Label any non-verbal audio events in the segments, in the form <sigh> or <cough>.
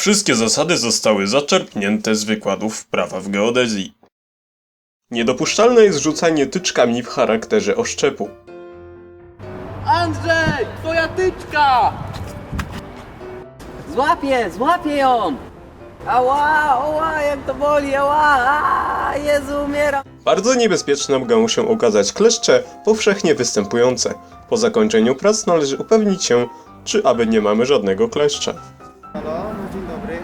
Wszystkie zasady zostały zaczerpnięte z wykładów prawa w geodezji. Niedopuszczalne jest rzucanie tyczkami w charakterze oszczepu. Andrzej! Twoja tyczka! Złapię, złapię ją! Ała, ała, jak to boli, ała, a, Jezu, umieram! Bardzo niebezpieczne mogą się okazać kleszcze powszechnie występujące. Po zakończeniu prac należy upewnić się, czy aby nie mamy żadnego kleszcza. Halo, no dzień dobry.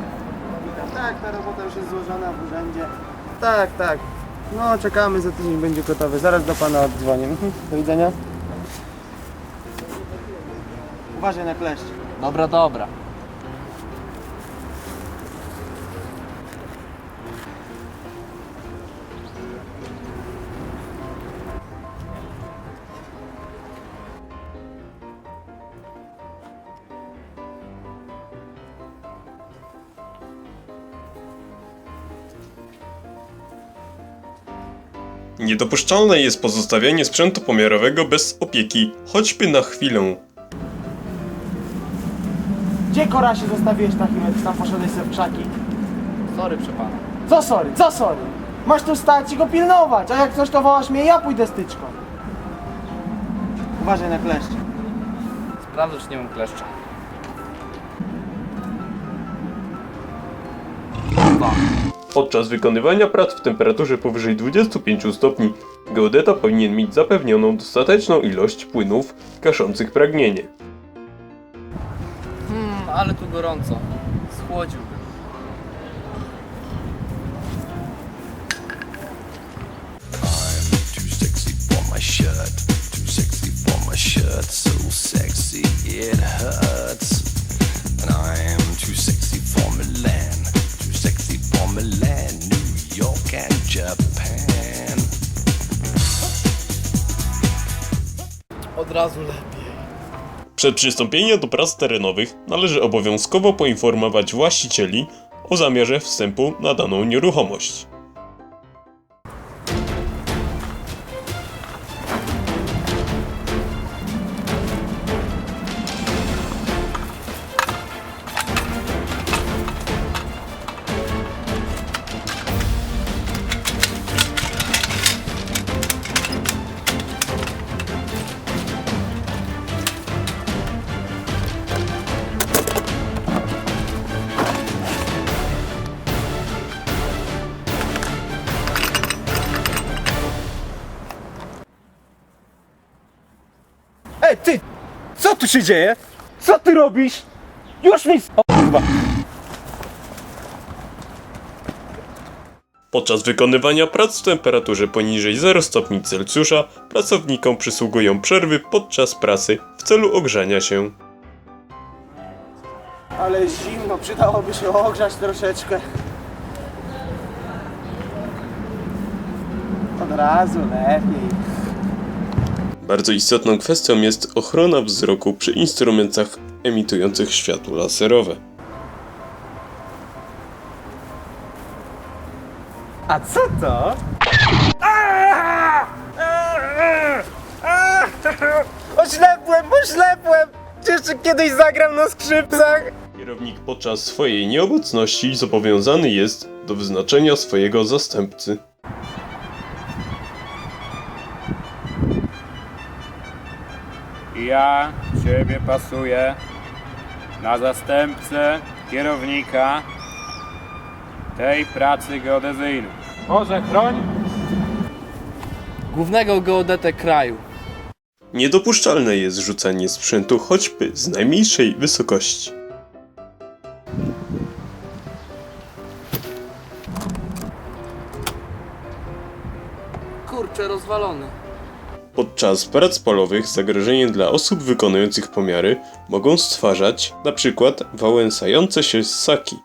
Witam. Tak, ta robota już jest złożona w urzędzie. Tak, tak. No, czekamy, za tydzień będzie gotowy. Zaraz do pana oddzwonię. Mhm, Do widzenia. Uważaj na kleszcz. Dobra, dobra. Niedopuszczalne jest pozostawianie sprzętu pomiarowego bez opieki, choćby na chwilę. Gdzie korasie zostawiłeś Tachimet? Tam poszedłeś sobie w krzaki. Sorry, przepana. Co sorry, co sorry? Masz tu stać i go pilnować, a jak coś to wołasz mnie, ja pójdę styczką. Uważaj na kleszcz. Sprawdzę, czy nie mam kleszcza. Podczas wykonywania prac w temperaturze powyżej 25 stopni, geodeta powinien mieć zapewnioną dostateczną ilość płynów gaszących pragnienie. Hmm, ale tu gorąco. Schłodziłbym. Shirt. Too sexy for my shirt. So sexy it hurts. Razu lepiej. Przed przystąpieniem do prac terenowych należy obowiązkowo poinformować właścicieli o zamiarze wstępu na daną nieruchomość. Co tu się dzieje? Co ty robisz? Już mi... O kurwa! Podczas wykonywania prac w temperaturze poniżej 0 stopni Celsjusza pracownikom przysługują przerwy podczas pracy w celu ogrzania się. Ale zimno, przydałoby się ogrzać troszeczkę. Od razu lepiej. Bardzo istotną kwestią jest ochrona wzroku przy instrumentach emitujących światło laserowe. A co to? Oślepłem, oślepłem! Jeszcze kiedyś zagram na skrzypcach! Kierownik podczas swojej nieobecności zobowiązany jest do wyznaczenia swojego zastępcy. Ja Ciebie pasuję na zastępcę kierownika tej pracy geodezyjnej. Boże, chroń! Głównego geodetę kraju. Niedopuszczalne jest rzucanie sprzętu choćby z najmniejszej wysokości. Kurczę, rozwalony. Podczas prac polowych zagrożenie dla osób wykonujących pomiary mogą stwarzać np. wałęsające się ssaki.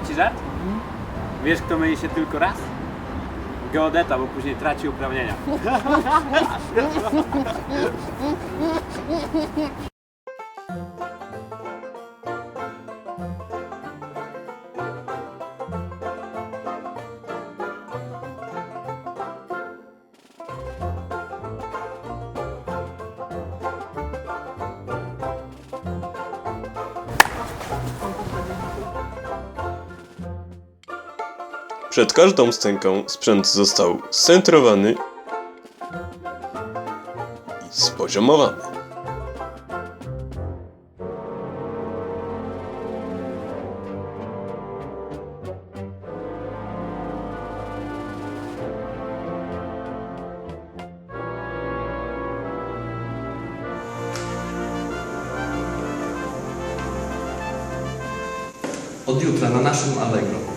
Opowiedzieć Ci żart? Wiesz, kto myje się tylko raz? geodeta, bo później traci uprawnienia. <laughs> Przed każdą scenką sprzęt został scentrowany i spoziomowany. Od jutra na naszym Allegro.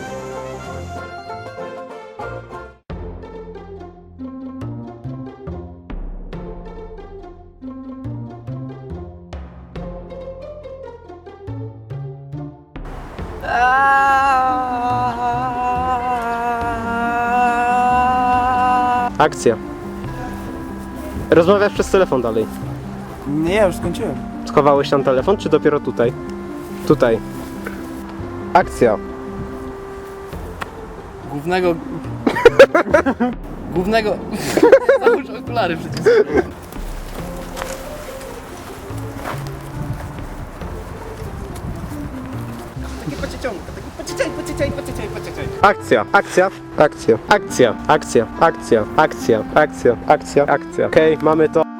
Akcja. Rozmawiasz przez telefon dalej. Nie, ja już skończyłem. Schowałeś tam telefon, czy dopiero tutaj? Tutaj. Akcja. Głównego... <laughs> Głównego... <laughs> Załóż okulary przecież. Akcja, akcja, akcja, akcja, akcja, akcja, akcja, akcja, akcja, akcja. Okej, mamy to.